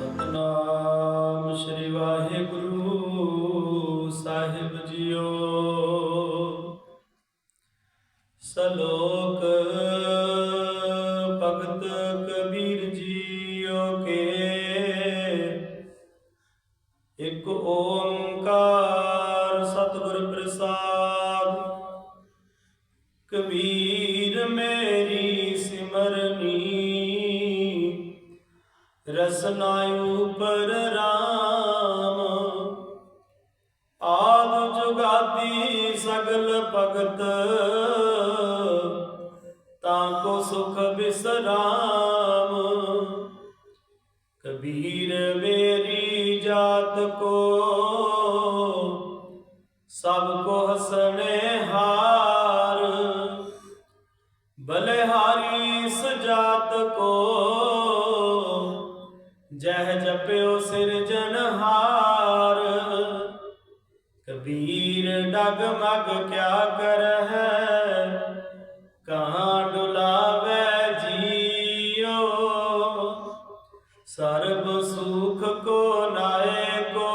ਸਤਨਾਮ ਸ੍ਰੀ ਵਾਹਿਗੁਰੂ ਸਾਹਿਬ ਜੀਓ। ਸਲੋਕ ਭਗਤ ਕਬੀਰ ਜੀਓ ਕੇ। ਇੱਕ ਓੰਕਾਰ ਸਤਿਗੁਰ ਪ੍ਰਸਾਦ। ਕਬੀਰ ਮੇਰੀ ਰਸਨਾ ਉਪਰ ਰਾਮ। ਆਦ ਜੁਗਾਦੀ ਸਗਲ ਭਗਤ। ਤਾਂ ਕੋ ਸੁਖ ਬਿਸਰਾਮ। ਕਬੀਰ ਮੇਰੀ ਜਾਤ ਕੋ। ਸਭ ਕੋ ਹਸਣੇ ਜਹ ਜਪਿਓ ਸਿਰਜਨਹਾਰ ਕਬੀਰ ਡਗ ਮਗ ਕਿਆ ਕਰਹਿ, ਕਹਾਂ ਡੁਲਾਵੇ ਜੀਓ? ਸਰਬ ਸੁਖ ਕੋ ਨਾਏ ਕੋ?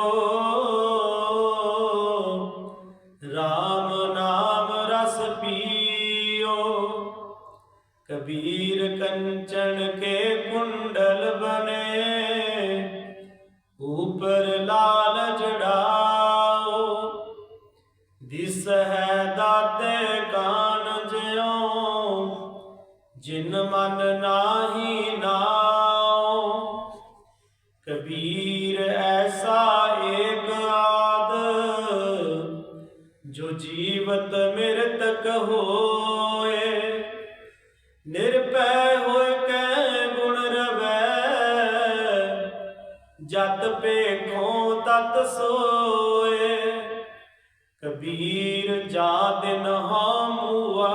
RAM ਨਾਮ ਰਸ ਪੀਓ। ਕਬੀਰ ਕੰਚਨ ਕੇ ਕੁੰਡਲ ਬਨੇ ਉਪਰ ਲਾਲ ਜੜਾਓ ਦਿਸ ਹੈ ਦਾਤੇ ਕਾਨ ਜਿਉ, ਜਿਨ ਮਨ ਨਾਹੀ ਨਾਉ। ਕਬੀਰ ਐਸਾ ਏਕ ਆਦ, ਜੋ ਜੀਵਤ ਮਿਰਤਕ ਹੋਏ ਨਿਰਪੈ ਜਤ ਪੇਖੋਂ ਤਤ ਸੋਏ, ਕਬੀਰ ਜਾ ਦਿਨ ਹਮੁਆ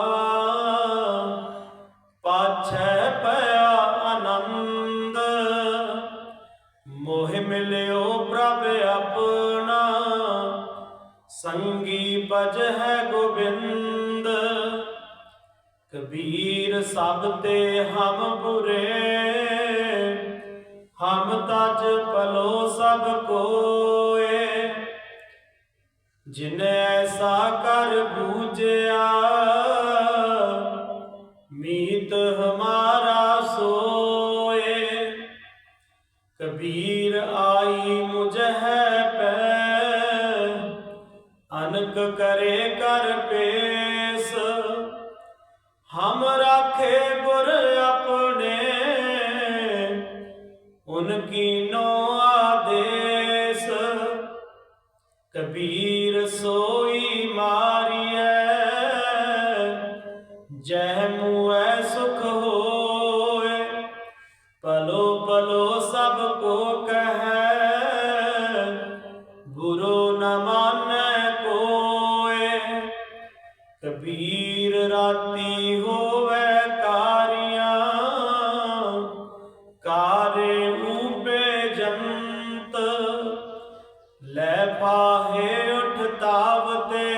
ਪਾਛੈ ਪਿਆ ਆਨੰਦ। ਮੋਹ ਮਿਲਿਓ ਪ੍ਰਭ ਆਪਣਾ, ਸੰਗੀ ਭਜ ਹੈ ਗੋਬਿੰਦ। ਕਬੀਰ ਸਭ ਤੇ ਹਮ ਬੁਰੇ ਤਜ ਪਲੋ ਸਭ ਕੋਏ। ਜਿਨ ਐਸਾ ਕਰ ਬੂਝਿਆ, ਮੀਤ ਹਮਾਰਾ ਸੋਏ। ਕਬੀਰ ਆਈ ਮੁਝੈ ਪੈ, ਅਨਕ ਕਰੇ ਕਰ ਪੇਸ। ਹਮ ਰਾਖੇ ਗੁਰ ਆਪਣੇ ਉਨਕੀ ਨੋ ਆਦੇਸ, ਕਬੀਰ ਸੋਈ ਮਾਰੀਐ, ਜਹ ਮੁਐ ਸੁਖ ਹੋਏ ਪਲੋ ਪਲੋ ਸਭ ਕੋ ਕਹੈ, ਗੁਰੂ ਨ ਮਾਨੈ ਕੋਏ, ਕਬੀਰ ਰਾਤੀ ਹੋ ਪਾਹੇ ਉਠ ਤਾਵਤੇ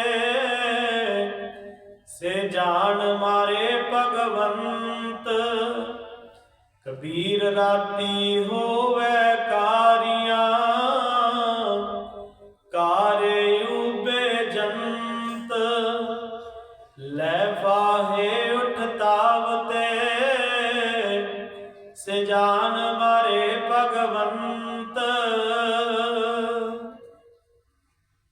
ਸੇ ਜਾਣ ਮਾਰੇ ਭਗਵੰਤ। ਕਬੀਰ ਰਾਤੀ ਹੋਵੇ